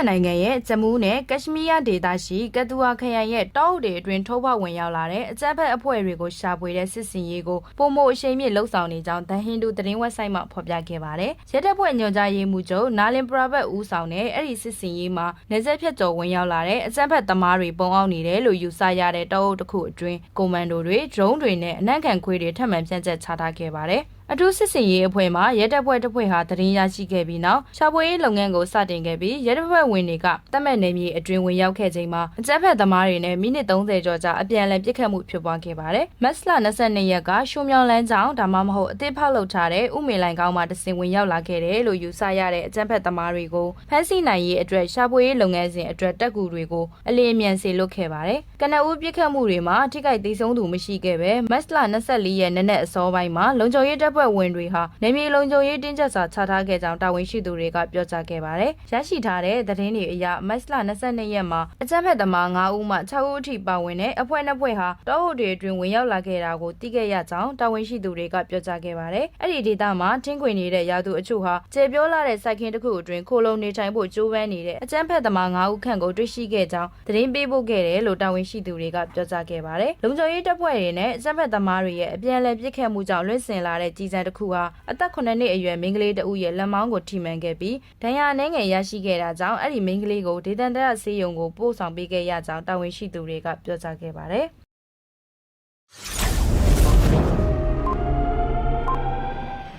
အိန္ဒိယနိုင်ငံရဲ့ဂျမူးနဲ့ကက်ရှမီးယားဒေသရှိကတူဝါခရိုင်ရဲ့တောအုပ်တွေအတွင်းထိုးဖောက်ဝင်ရောက်လာတဲ့အကြမ်းဖက်အဖွဲ့တွေကိုရှာဖွေတဲ့စစ်စင်ရေးကိုပုံမိုအရှိန်မြင့်လှုပ်ဆောင်နေကြောင်းဒန်ဟင်ဒူသတင်းဝက်ဆိုက်မှဖော်ပြခဲ့ပါတယ်။ရဲတပ်ဖွဲ့ညွှန်ကြားရေးမှူးချုပ်နာလင်ပရာဘတ်ဦးဆောင်တဲ့အဲ့ဒီစစ်စင်ရေးမှာနေဆက်ဖြတ်ကျော်ဝင်ရောက်လာတဲ့အကြမ်းဖက်သမားတွေပုံအောင်နေတယ်လို့ယူဆရတဲ့တောအုပ်တစ်ခုအတွင်းကွန်မန်ဒိုတွေဒရုန်းတွေနဲ့အနံ့ခံခွေးတွေထပ်မံပြန့်ကျက်ချထားခဲ့ပါတယ်။ အထူးစစ်စင်ရေးအဖွဲ့မှရဲတပ်ဖွဲ့တစ်ဖွဲ့ဟာတရင်ရရှိခဲ့ပြီးနောက်ရှာဖွေရေးလုပ်ငန်းကိုစတင်ခဲ့ပြီးရဲတပ်ဖွဲ့ဝင်တွေကတတ်မဲ့နေမြေအတွင်းဝင်ရောက်ခဲ့ချိန်မှာအကြမ်းဖက်သမားတွေနဲ့မိနစ်30ကျော်ကြာအပြန်အလှန်ပစ်ခတ်မှုဖြစ်ပွားခဲ့ပါတယ်။မတ်လ22ရက်ကရှုံမြောင်လန်းကြောင်ဒါမှမဟုတ်အသစ်ဖောက်လုပ်ထားတဲ့ဥမေလိုင်ကောင်းမှတစင်ဝင်ရောက်လာခဲ့တယ်လို့ယူဆရတဲ့အကြမ်းဖက်သမားတွေကိုဖမ်းဆီးနိုင်ရေးအတွက်ရှာဖွေရေးလုပ်ငန်းစဉ်အတွက်တက်ကူတွေကိုအလင်းအမြန်စေလွှတ်ခဲ့ပါတယ်။ကနအူးပစ်ခတ်မှုတွေမှာထိခိုက်ဒေဆုံးသူမရှိခဲ့ပဲမတ်လ24ရက်နေ့နဲ့အစောပိုင်းမှာလုံခြုံရေးတပ်ဖွဲ့ဝင်တွေဟာနေမြေလုံခြုံရေးတင်းကျပ်စွာချထားခဲ့ကြောင်းတာဝန်ရှိသူတွေကပြောကြားခဲ့ပါတယ်။ရရှိထားတဲ့သတင်းတွေအရမတ်လ22ရက်မှာအကြမ်းဖက်သမား9ဦးမှ6ဦးအထိပါဝင်တဲ့အဖွဲ့နှစ်ဖွဲ့ဟာတောဟုတ်တွေအတွင်းဝင်ရောက်လာခဲ့တာကိုသိခဲ့ရကြောင်းတာဝန်ရှိသူတွေကပြောကြားခဲ့ပါတယ်။အဲ့ဒီဒေသမှာထင်းခွင်နေတဲ့ရာသူအချို့ဟာကျေပြောလာတဲ့စိုက်ခင်းတစ်ခုအတွင်းခိုလုံနေထိုင်ဖို့ကြိုးပမ်းနေတဲ့အကြမ်းဖက်သမား9ဦးခန့်ကိုတွေ့ရှိခဲ့ကြောင်းသတင်းပေးပို့ခဲ့တယ်လို့တာဝန်ရှိသူတွေကပြောကြားခဲ့ပါတယ်။လုံခြုံရေးတပ်ဖွဲ့တွေနဲ့အကြမ်းဖက်သမားတွေရဲ့အပြန်အလှန်ပစ်ခတ်မှုကြောင့်လွင့်စင်လာတဲ့ကြီးစံတစ်ခုဟာအသက်9နှစ်အရွယ်မိန်းကလေးတဦးရဲ့လက်မောင်းကိုထိမှန်ခဲ့ပြီးဒဏ်ရာအနှဲငယ်ရရှိခဲ့တာကြောင့်အဲ့ဒီမိန်းကလေးကိုဒေသန္တရဆေးရုံကိုပို့ဆောင်ပေးခဲ့ရကြောင်းတာဝန်ရှိသူတွေကပြောကြားခဲ့ပါတယ်။